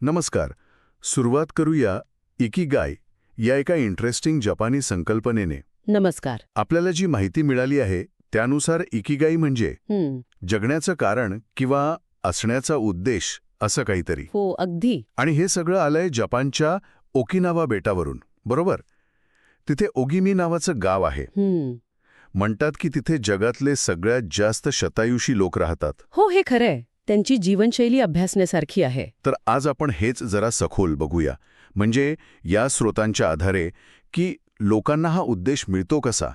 नमस्कार. सुरुवात करूया इकिगाय या एका इंटरेस्टिंग जपानी संकल्पनेने. नमस्कार. आपल्याला जी माहिती मिळाली आहे त्यानुसार इकिगाई म्हणजे जगण्याचं कारण किंवा असण्याचा उद्देश असं काहीतरी. हो अगदी. आणि हे सगळं आलंय जपानच्या ओकिनावा बेटावरून बरोबर? तिथे ओगिमी नावाचं गाव आहे. म्हणतात की तिथे जगातले सगळ्यात जास्त शतायुषी लोक राहतात. हो हे खरंय. त्यांची जीवनशैली अभ्यासण्यासारखी आहे. तर आज आपण हेच जरा सखोल बघूया. म्हणजे या स्रोतांच्या आधारे की लोकांना हा उद्देश मिळतो कसा?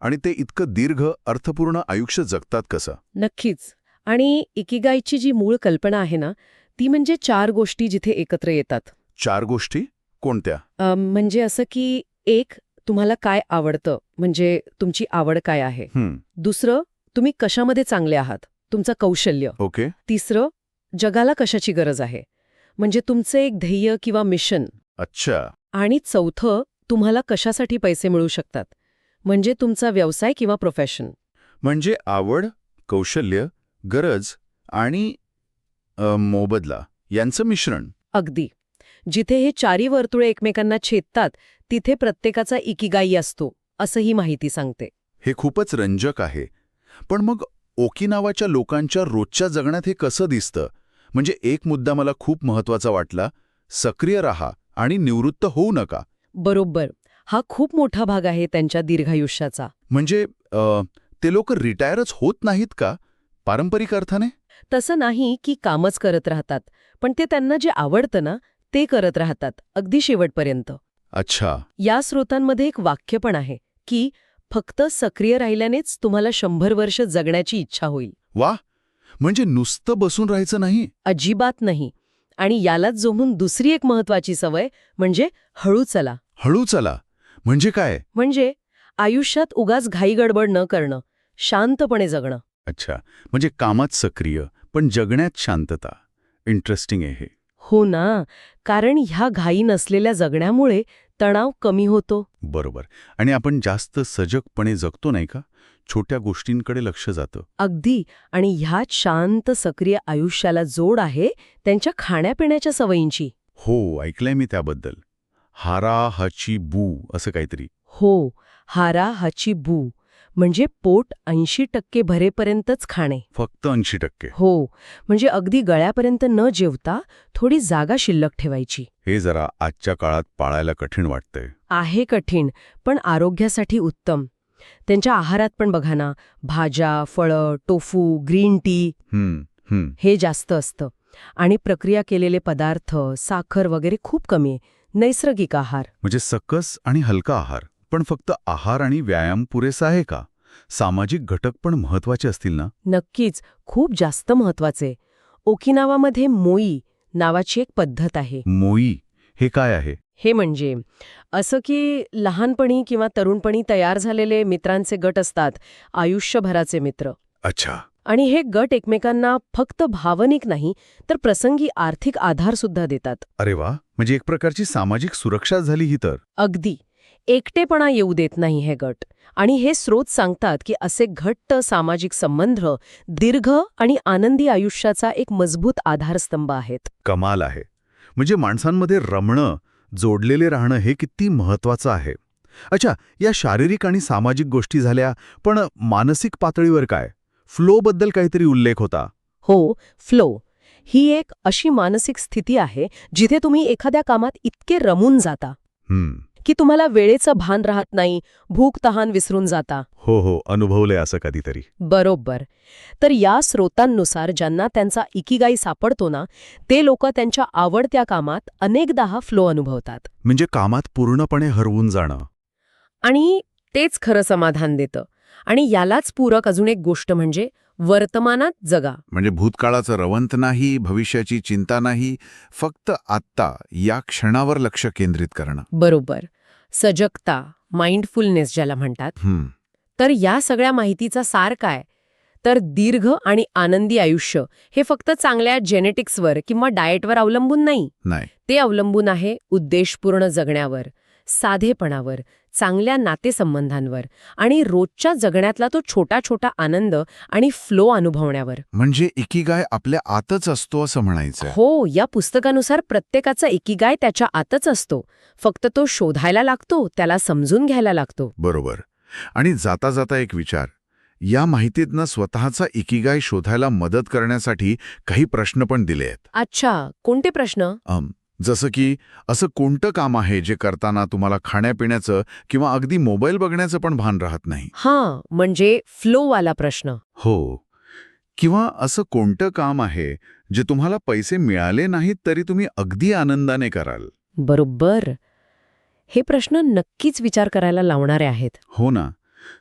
आणि ते इतकं दीर्घ अर्थपूर्ण आयुष्य जगतात कसं? नक्कीच. आणि इकिगाईची जी मूळ कल्पना आहे ना ती म्हणजे चार गोष्टी जिथे एकत्र येतात. चार गोष्टी? कोणत्या? म्हणजे असं की एक तुम्हाला काय आवडतं? म्हणजे तुमची आवड काय आहे? दुसरं तुम्ही कशामध्ये चांगले आहात? तुमचं कौशल्य. ओके. तिसरं जगाला कशाची गरज आहे? म्हणजे तुमचं एक ध्येय किंवा मिशन. अच्छा. आणि चौथं तुम्हाला कशासाठी पैसे मिळू शकतात? म्हणजे तुमचा व्यवसाय किंवा प्रोफेशन म्हणजे आवड कौशल्य गरज आणि मोबदला यांचं मिश्रण. अगदी. जिथे हे चारी वर्तुळे एकमेकांना छेदतात तिथे प्रत्येकाचा इकिगाई असतो असं ही माहिती सांगते. हे खूपच रंजक आहे. पण मग ओकिनावाच्या लोकांच्या रोजच्या जगण्यात हे कसं दिसतं? म्हणजे एक मुद्दा मला खूप महत्त्वाचा वाटला. सक्रिय राहा आणि निवृत्त होऊ नका. बरोबर. हा खूप मोठा भाग आहे त्यांच्या दीर्घायुष्याचा. म्हणजे ते लोक रिटायरच होत नाहीत का? पारंपरिक अर्थाने? तसं नाही की कामच करत राहतात पण ते त्यांना जे आवडतं ना ते करत राहतात अगदी शेवटपर्यंत. अच्छा. या स्रोतांमध्ये एक वाक्य पण आहे की फक्त सक्रिय राहिल्यानेच तुम्हाला शंभर वर्ष जगण्याची इच्छा होईल. वा म्हणजे नुसतं बसून राहायचं नाही? अजिबात नाही. आणि यालाच जोमून दुसरी एक महत्वाची सवय म्हणजे हळू चला. हळू चला. म्हणजे काय? म्हणजे आयुष्यात उगाच घाई गडबड न करणं शांतपणे जगणं. अच्छा. म्हणजे कामात सक्रिय पण जगण्यात शांतता. इंटरेस्टिंग आहे हे. हो ना. कारण ह्या घाई नसलेल्या जगण्यामुळे तणाव कमी होतो. बरोबर. आणि आपण जास्त सजगपणे जगतो नाही का? छोट्या गोष्टींकडे लक्ष जातं. अगदी. आणि ह्यात शांत सक्रिय आयुष्याला जोड आहे त्यांच्या खाण्यापिण्याच्या सवयींची. हो ऐकलंय मी त्याबद्दल. हारा हची बू असं काहीतरी. हो. हारा हाची बू. म्हणजे पोट ऐंशी टक्के भरेपर्यंतच खाणे. फक्त ऐंशी टक्के. हो म्हणजे अगदी गळ्यापर्यंत न जेवता थोडी जागा शिल्लक ठेवायची. हे जरा आजच्या काळात पाळायला कठीण वाटतंय. आहे कठीण पण आरोग्यासाठी उत्तम. त्यांच्या आहारात पण बघा ना भाज्या फळं टोफू ग्रीन टी हम्म हम्म. हे जास्त असतं. आणि प्रक्रिया केलेले पदार्थ साखर वगैरे खूप कमी आहे. नैसर्गिक आहार. म्हणजे सकस आणि हलका आहार. पण फक्त आहार आणि व्यायाम पुरेसा आहे का? सामाजिक घटक पण महत्त्वाचे असतील ना? नक्कीच खूप जास्त महत्त्वाचे ओकिनावामध्ये मोई नावाची एक पद्धत आहे. मोई हे काय आहे? हे म्हणजे असं की लहानपणी किंवा तरुणपणी तयार झालेले मित्रांचे गट असतात आयुष्यभराचे मित्र. अच्छा. आणि हे गट एकमेकांना फक्त भावनिक नाही तर प्रसंगी आर्थिक आधार सुद्धा देतात. अरे वा म्हणजे एक प्रकारची सामाजिक सुरक्षा झाली ही तर. अगदी. एकटेपणा येऊ देत नाही हे गट. आणि हे स्रोत सांगतात की असे घट्ट सामाजिक संबंध दीर्घ आणि आनंदी आयुष्याचा एक मजबूत आधारस्तंभ आहेत. कमाल आहे. म्हणजे माणसांमध्ये रमणं जोडलेले राहणं हे किती महत्वाचं आहे. अच्छा या शारीरिक आणि सामाजिक गोष्टी झाल्या पण मानसिक पातळीवर काय? फ्लोबद्दल काहीतरी उल्लेख होता. हो फ्लो. ही एक अशी मानसिक स्थिती आहे जिथे तुम्ही एखाद्या कामात इतके रमून जाता. हम्म. की तुम्हाला वेळेचं भान राहत नाही भूक तहान विसरून जाता. हो हो अनुभवलंय असं कधीतरी. बरोबर. तर या स्रोतांनुसार ज्यांना त्यांचा इकिगाई सापडतो ना ते लोक त्यांच्या आवडत्या कामात अनेकदा हा फ्लो अनुभवतात. म्हणजे कामात पूर्णपणे हरवून जाणं. आणि तेच खरं समाधान देतं. आणि यालाच पूरक अजून एक गोष्ट म्हणजे वर्तमानात जगा. म्हणजे भूतकाळाचं रवंत नाही भविष्याची चिंता नाही फक्त आत्ता या क्षणावर लक्ष केंद्रित करणं. बरोबर. सजगता माइंडफुलनेस ज्याला म्हणतात. तर या सगळ्या माहितीचा सार काय? तर दीर्घ आणि आनंदी आयुष्य हे फक्त चांगल्या जेनेटिक्सवर किंवा डाएटवर अवलंबून नाही. नाही. ते अवलंबून आहे उद्देशपूर्ण जगण्यावर. साधेपणावर चांगल्या नातेसंबंधांवर आणि रोजच्या जगण्यातला तो छोटा छोटा आनंद आणि फ्लो अनुभवण्यावर. म्हणजे इकिगाय आपल्या आतच असतो असं म्हणायचंय. हो या पुस्तकानुसार प्रत्येकाचा एकीगाय त्याच्या आतच असतो. फक्त तो शोधायला लागतो त्याला समजून घ्यायला लागतो. बरोबर. आणि जाता जाता एक विचार. या माहितीतनं स्वतःचा इकिगाय शोधायला मदत करण्यासाठी काही प्रश्न पण दिले आहेत अच्छा कोणते प्रश्न? अम, जसं की असं कोणतं काम आहे जे करताना तुम्हाला खाण्यापिण्याचं किंवा अगदी मोबाईल बघण्याचं पण भान राहत नाही? हां म्हणजे फ्लोवाला प्रश्न. हो. किंवा असं कोणतं काम आहे जे तुम्हाला पैसे मिळाले नाहीत तरी तुम्ही अगदी आनंदाने कराल? बरोबर. हे प्रश्न नक्कीच विचार करायला लावणारे आहेत. हो ना.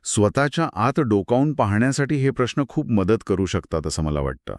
स्वतःच्या आत डोकावून पाहण्यासाठी हे प्रश्न खूप मदत करू शकतात असं मला वाटतं.